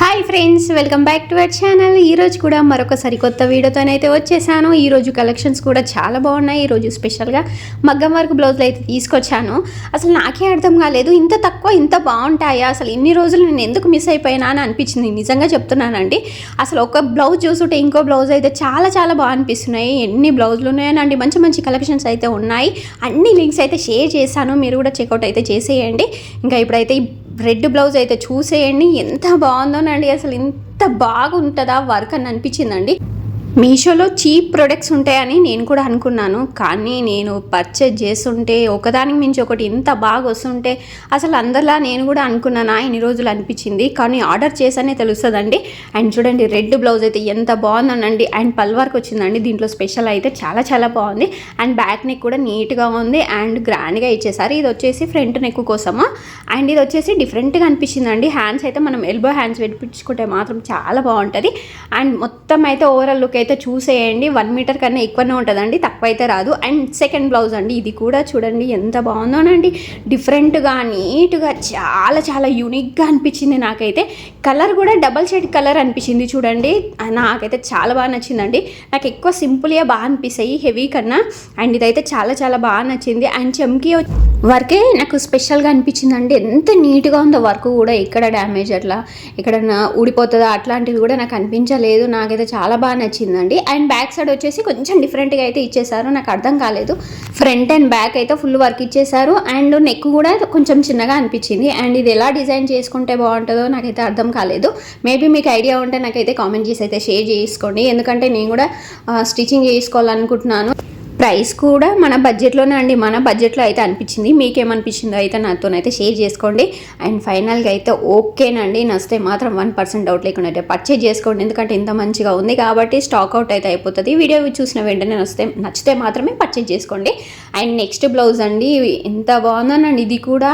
Hi friends welcome back to our channel ఈరోజు కూడా మరొక సరికొత్త వీడియోతోనైతే వచ్చేసాను. ఈరోజు కలెక్షన్స్ కూడా చాలా బాగున్నాయి. ఈరోజు స్పెషల్గా మగ్గం వర్క్ బ్లౌజులు అయితే తీసుకొచ్చాను. అసలు నాకే అర్థం కాలేదు. ఇంత తక్కువ ఇంత బాగుంటాయా? అసలు ఇన్ని రోజులు నేను ఎందుకు మిస్ అయిపోయినా అని అనిపించింది. నిజంగా చెప్తున్నానండి. అసలు ఒక బ్లౌజ్ చూసుంటే ఇంకో బ్లౌజ్ అయితే చాలా చాలా బాగా అనిపిస్తున్నాయి. ఎన్ని బ్లౌజులు ఉన్నాయనండి. మంచి మంచి కలెక్షన్స్ అయితే ఉన్నాయి. అన్ని లింక్స్ అయితే షేర్ చేశాను. మీరు కూడా చెక్అవుట్ అయితే చేసేయండి. ఇంకా ఇప్పుడైతే రెడ్ బ్లౌజ్ అయితే చూసేయండి. ఎంత బాగుందోనండి. అసలు ఇంత బాగుంటుందా వర్క్ అని అనిపించిందండి. మీషోలో చీప్ ప్రొడక్ట్స్ ఉంటాయని నేను కూడా అనుకున్నాను. కానీ నేను పర్చేజ్ చేస్తుంటే ఒకదానికి మించి ఒకటి ఇంత బాగా వస్తుంటే అసలు అందరిలా నేను కూడా అనుకున్నానా? ఇన్ని రోజులు అనిపించింది. కానీ ఆర్డర్ చేసానే తెలుస్తుందండి. అండ్ చూడండి రెడ్ బ్లౌజ్ అయితే ఎంత బాగుందనండి. అండ్ పల్వర్కి వచ్చిందండి. దీంట్లో స్పెషల్ అయితే చాలా చాలా బాగుంది. అండ్ బ్యాక్ నెక్ కూడా నీట్గా ఉంది. అండ్ గ్రాండ్గా ఇచ్చేసారు. ఇది వచ్చేసి ఫ్రంట్ నెక్ కోసము? అండ్ ఇది వచ్చేసి డిఫరెంట్గా అనిపించిందండి. హ్యాండ్స్ అయితే మనం ఎల్బో హ్యాండ్స్ పెట్టించుకుంటే మాత్రం చాలా బాగుంటుంది. అండ్ మొత్తం అయితే ఓవరాల్ లుక్ అయితే చూసేయండి. వన్ మీటర్ కన్నా ఎక్కువనే ఉంటుందండి. తక్కువ అయితే రాదు. అండ్ సెకండ్ బ్లౌజ్ అండి. ఇది కూడా చూడండి ఎంత బాగుందోనండి. డిఫరెంట్గా నీట్గా చాలా చాలా యూనిక్గా అనిపించింది నాకైతే. కలర్ కూడా డబల్ షేడ్ కలర్ అనిపించింది చూడండి. నాకైతే చాలా బాగా నచ్చిందండి. నాకు ఎక్కువ సింపుల్గా బాగా అనిపిస్తాయి. హెవీ కన్నా. అండ్ ఇదైతే చాలా చాలా బాగా నచ్చింది. అండ్ చెమ్కి వర్కే నాకు స్పెషల్గా అనిపించిందండి. ఎంత నీట్గా ఉందో వర్క్ కూడా ఎక్కడ డ్యామేజ్ అట్లా ఎక్కడన్నా ఊడిపోతుందా అట్లాంటివి కూడా నాకు అనిపించలేదు. నాకైతే చాలా బాగా నచ్చింది. నచ్చిందండి అండ్ బ్యాక్ సైడ్ వచ్చేసి కొంచెం డిఫరెంట్గా అయితే ఇచ్చేసారు. నాకు అర్థం కాలేదు. ఫ్రంట్ అండ్ బ్యాక్ అయితే ఫుల్ వర్క్ ఇచ్చేసారు. అండ్ నెక్ కూడా కొంచెం చిన్నగా అనిపించింది. అండ్ ఇది ఎలా డిజైన్ చేసుకుంటే బాగుంటుందో నాకైతే అర్థం కాలేదు. మేబీ మీకు ఐడియా ఉంటే నాకైతే కామెంట్ చేసి అయితే షేర్ చేసుకోండి ఎందుకంటే నేను కూడా స్టిచ్చింగ్ చేసుకోవాలనుకుంటున్నాను. ప్రైస్ కూడా మన బడ్జెట్లోనే అండి. మన బడ్జెట్లో అయితే అనిపించింది. మీకేమనిపించిందో అయితే నాతోనైతే షేర్ చేసుకోండి. అండ్ ఫైనల్గా అయితే ఓకేనండి. నచ్చితే మాత్రం వన్ పర్సెంట్ డౌట్ లేకుండా అయితే పర్చేజ్ చేసుకోండి. ఎందుకంటే ఇంత మంచిగా ఉంది కాబట్టి స్టాక్ అవుట్ అయితే అయిపోతుంది. వీడియో చూసిన వెంటనే నచ్చితే నచ్చితే మాత్రమే పర్చేజ్ చేసుకోండి. అండ్ నెక్స్ట్ బ్లౌజ్ అండి. ఎంత బాగుందనండి. ఇది కూడా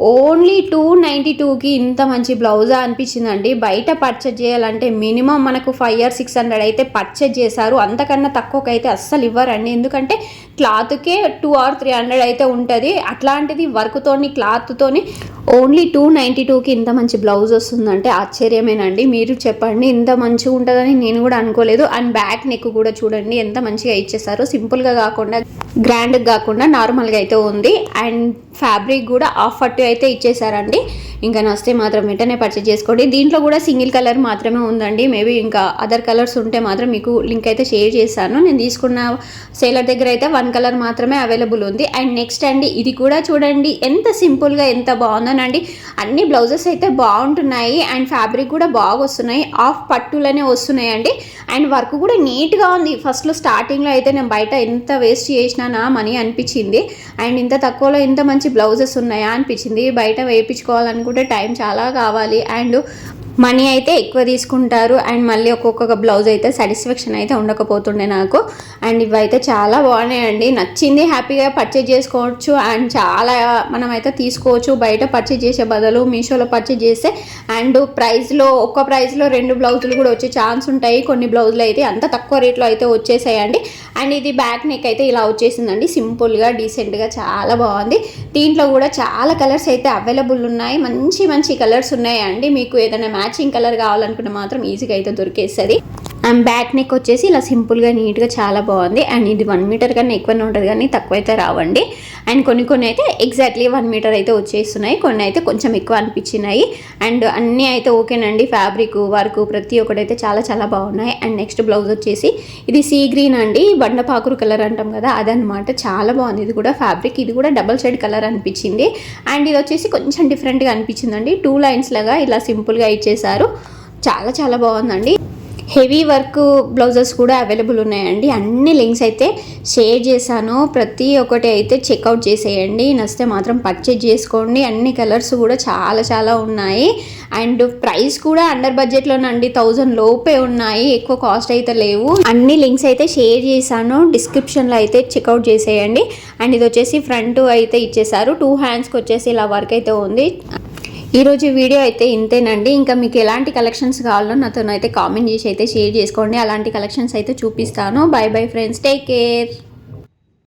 ఓన్లీ టూ నైంటీ టూకి ఇంత మంచి బ్లౌజా అనిపించిందండి. బయట పర్చేజ్ చేయాలంటే మినిమం మనకు ఫైవ్ ఆర్ సిక్స్ హండ్రెడ్ అయితే పర్చేజ్ చేశారు. అంతకన్నా తక్కువకైతే అస్సలు ఇవ్వరండి. ఎందుకంటే క్లాత్కే టూ ఆర్ త్రీ హండ్రెడ్ అయితే ఉంటుంది. అట్లాంటిది వర్క్తోని క్లాత్తోని ఓన్లీ టూ నైంటీ టూకి ఇంత మంచి బ్లౌజ్ వస్తుందంటే ఆశ్చర్యమేనండి. మీరు చెప్పండి ఇంత మంచిగా ఉంటుందని నేను కూడా అనుకోలేదు. అండ్ బ్యాక్ నెక్ కూడా చూడండి ఎంత మంచిగా ఇచ్చేసారో సింపుల్గా కాకుండా గ్రాండ్గా కాకుండా నార్మల్గా అయితే ఉంది. అండ్ ఫ్యాబ్రిక్ కూడా ఆఫ్ ఫట్టు అయితే ఇచ్చేసారండి. ఇంకా నస్తే మాత్రం వెంటనే పర్చేజ్ చేసుకోండి. దీంట్లో కూడా సింగిల్ కలర్ మాత్రమే ఉందండి. మేబీ ఇంకా అదర్ కలర్స్ ఉంటే మాత్రం మీకు లింక్ అయితే షేర్ చేశాను. నేను తీసుకున్న సేలర్ దగ్గర అయితే వన్ కలర్ మాత్రమే అవైలబుల్ ఉంది. అండ్ నెక్స్ట్ అండి ఇది కూడా చూడండి ఎంత సింపుల్గా ఎంత బాగుందనండి. అన్ని బ్లౌజెస్ అయితే బాగుంటున్నాయి. అండ్ ఫ్యాబ్రిక్ కూడా బాగా వస్తున్నాయి. ఆఫ్ పట్టులనే వస్తున్నాయండి. అండ్ వర్క్ కూడా నీట్గా ఉంది. ఫస్ట్లో స్టార్టింగ్లో అయితే నేను బయట ఎంత వేస్ట్ చేసినా మనీ అనిపించింది. అండ్ ఇంత తక్కువలో ఇంత మంచి బ్లౌజెస్ ఉన్నాయా అనిపించింది. బయట వేయించుకోవాలనుకుంటే టైం చాలా కావాలి. అండ్ మనీ అయితే ఎక్కువ తీసుకుంటారు. అండ్ మళ్ళీ ఒక్కొక్క బ్లౌజ్ అయితే సాటిస్ఫాక్షన్ అయితే ఉండకపోతుండే నాకు. అండ్ ఇవైతే చాలా బాగున్నాయండి. నచ్చింది హ్యాపీగా పర్చేజ్ చేసుకోవచ్చు. అండ్ చాలా మనమైతే తీసుకోవచ్చు. బయట పర్చేజ్ చేసే బదులు మీషోలో పర్చేజ్ చేస్తే అండ్ ప్రైస్లో ఒక్క ప్రైస్లో రెండు బ్లౌజులు కూడా వచ్చే ఛాన్స్ ఉంటాయి. కొన్ని బ్లౌజులు అయితే అంత తక్కువ రేట్లో అయితే వచ్చేసాయండి. అండ్ ఇది బ్యాక్ నెక్ అయితే ఇలా వచ్చేసిందండి. సింపుల్గా డీసెంట్గా చాలా బాగుంది. దీంట్లో కూడా చాలా కలర్స్ అయితే అవైలబుల్ ఉన్నాయి. మంచి మంచి కలర్స్ ఉన్నాయండి. మీకు ఏదైనా మ్యాచింగ్ కలర్ కావాలనుకుంటే మాత్రం ఈజీగా అయితే దొరికేస్తుంది. అండ్ బ్యాక్ నెక్ వచ్చేసి ఇలా సింపుల్గా నీట్గా చాలా బాగుంది. అండ్ ఇది వన్ మీటర్ కన్నా ఎక్కువనే ఉంటుంది కానీ తక్కువ అయితే రావండి. అండ్ కొన్ని కొన్ని అయితే ఎగ్జాక్ట్లీ వన్ మీటర్ అయితే వచ్చేస్తున్నాయి. కొన్ని అయితే కొంచెం ఎక్కువ అనిపించినాయి. అండ్ అన్నీ అయితే ఓకేనండి. ఫ్యాబ్రిక్ వర్క్ ప్రతి ఒక్కటైతే చాలా చాలా బాగున్నాయి. అండ్ నెక్స్ట్ బ్లౌజ్ వచ్చేసి ఇది సీ గ్రీన్ అండి. బండపాకురు కలర్ అంటాం కదా అదనమాట. చాలా బాగుంది. ఇది కూడా ఫ్యాబ్రిక్. ఇది కూడా డబల్ షేడ్ కలర్ అనిపించింది. అండ్ ఇది వచ్చేసి కొంచెం డిఫరెంట్గా అనిపించిందండి. టూ లైన్స్ లాగా ఇలా సింపుల్గా ఇచ్చేసారు చాలా చాలా బాగుందండి. హెవీ వర్క్ బ్లౌజెస్ కూడా అవైలబుల్ ఉన్నాయండి. అన్ని లింక్స్ అయితే షేర్ చేశాను. ప్రతి ఒక్కటి అయితే చెక్అవుట్ చేసేయండి. నచ్చితే మాత్రం పర్చేజ్ చేసుకోండి. అన్ని కలర్స్ కూడా చాలా చాలా ఉన్నాయి. అండ్ ప్రైస్ కూడా అండర్ బడ్జెట్లోనండి థౌజండ్ లోపే ఉన్నాయి. ఎక్కువ కాస్ట్ అయితే లేవు. అన్ని లింక్స్ అయితే షేర్ చేశాను. డిస్క్రిప్షన్లో అయితే చెక్అవుట్ చేసేయండి. అండ్ ఇది వచ్చేసి ఫ్రంట్ అయితే ఇచ్చేసారు టూ హ్యాండ్స్కి వచ్చేసి ఇలా వర్క్ అయితే ఉంది. ఈరోజు వీడియో అయితే ఇంతేనండి. ఇంకా మీకు ఎలాంటి కలెక్షన్స్ కావాలో నాతో అయితే కామెంట్ చేసి అయితే షేర్ చేసుకోండి. అలాంటి కలెక్షన్స్ అయితే చూపిస్తాను. Bye bye friends. Take care.